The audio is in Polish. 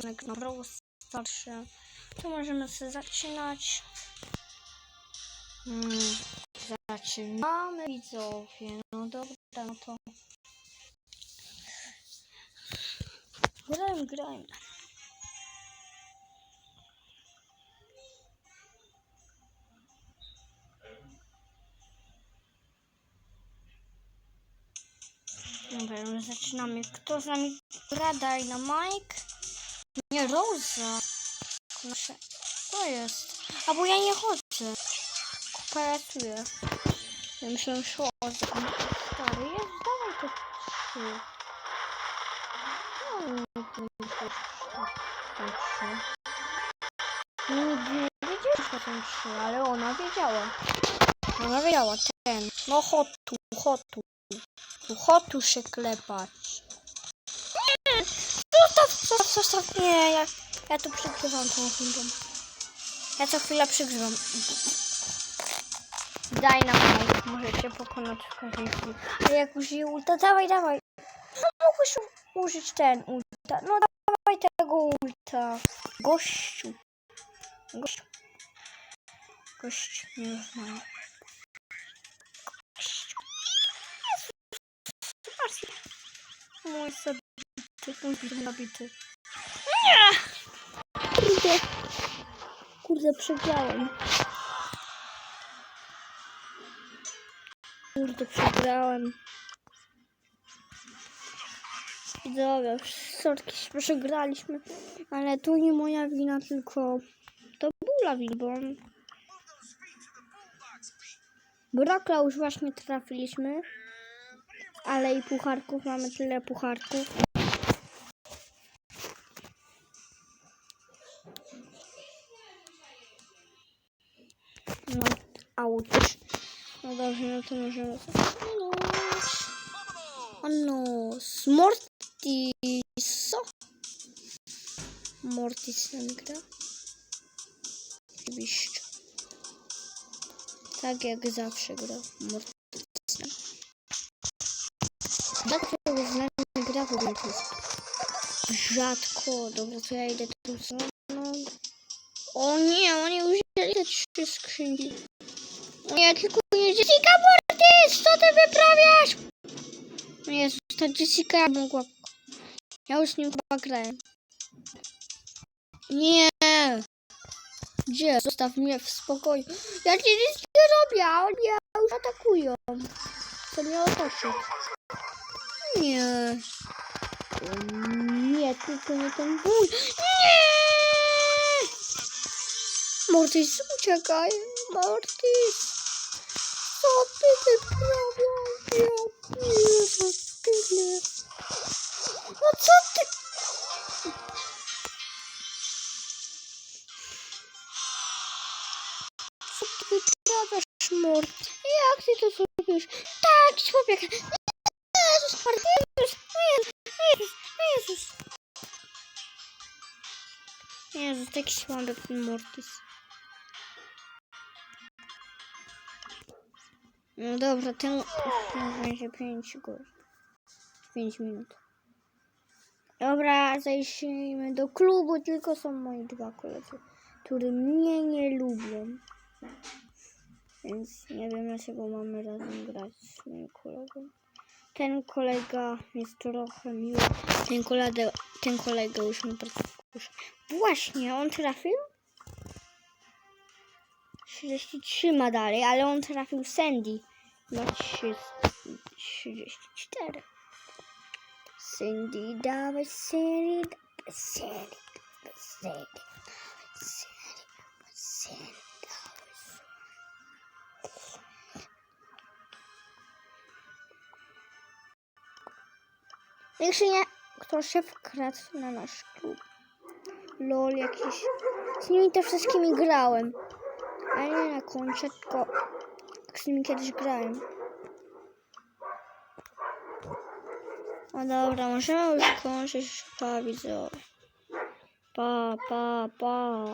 odcinek na Brawl starszy. To możemy sobie zaczynać. Hmm, zaczynamy widzowie. No dobra, no to. Grajmy, grajmy. Dobra, zaczynamy. Kto z nami gra? Dynamite? Nie, Rosa. Nasze... To jest. A bo ja nie chodzę. Kooperacuję. Ja myślałem, że o, stary jest. Dawaj to trzy. No, nie wiem, to trzy. Nigdy nie wiedziałem, że są trzy, ale ona wiedziała. Ona wiedziała, ten. No chotu, chotu. Tu chotu się klepać. Zostaw, zostaw, zostaw. Nie, ja, ja tu przygrywam tą chwilą. Ja co chwilę przygrywam. Daj nam Mike, możecie pokonać w każdej chwili. Ale jak użyję ulta, dawaj, dawaj. No mógłbyś u- użyć ten ulta. No dawaj tego ulta. Gościu. Gościu. Gościu, nie znam. Gościu. Zobaczcie. Mój zabity, mój zabity. Nie! Kurde. Kurde, przegrałem. Kurde, przegrałem. Dobra, sorki, przegraliśmy. Ale tu nie moja wina, tylko to Bula wina, bo... Brokla już właśnie trafiliśmy. Ale i pucharków, mamy tyle pucharków. No, auć. No dobrze, no to możemy zaczynać. O no, Mortiso. Mortis nam gra. Oczywiście. Tak jak zawsze gra Mortis. Dlaczego z nami gra w ogóle rzadko. Dobra, to ja idę tu no. O nie, oni wzięli te trzy skrzynki. O nie, tylko nie Jessica Mortis, co ty wyprawiasz? Jezus, ta Jessica mogła... Ja już z nim chyba grałem. Nie! Gdzie? Zostaw mnie w spokoju. Ja ci nic nie robię, oni już atakują. Co mnie otoczyć. Nie. Nie, tylko nie ten ból. Nie! Mortis, uciekaj. Mortis. Co ty wyprawiasz? Ja tyle. No co ty? Co ty wyprawiasz, Mort? Jak ty to zrobisz? Tak, człowiek. Jezus, Jezus, Jezus, Jezus, Jezus. Jezus, taki słaby ten Mortis. No dobra, ten będzie 5 godzin. 5 minut. Dobra, zajrzyjmy do klubu, tylko są moi dwa koledzy, którzy mnie nie lubią. Więc nie wiem dlaczego mamy razem grać z moim kolegą. Ten kolega jest trochę miły. Ten kolega, ten kolega już mi bardzo wkurza. Właśnie, on trafił? 33 ma dalej, ale on trafił Sandy. 3, 34. Sandy, dawaj Sandy, dawaj Sandy, dawaj Sandy, dawaj Sandy, dawaj Sandy, dawaj Sandy. Jeszcze nie, kto się wkradł na nasz klub. Lol, jakiś. Z nimi też wszystkimi grałem. Ale na koncie, tylko z nimi kiedyś grałem. No dobra, możemy już kończyć pa widzowie. Pa, pa, pa.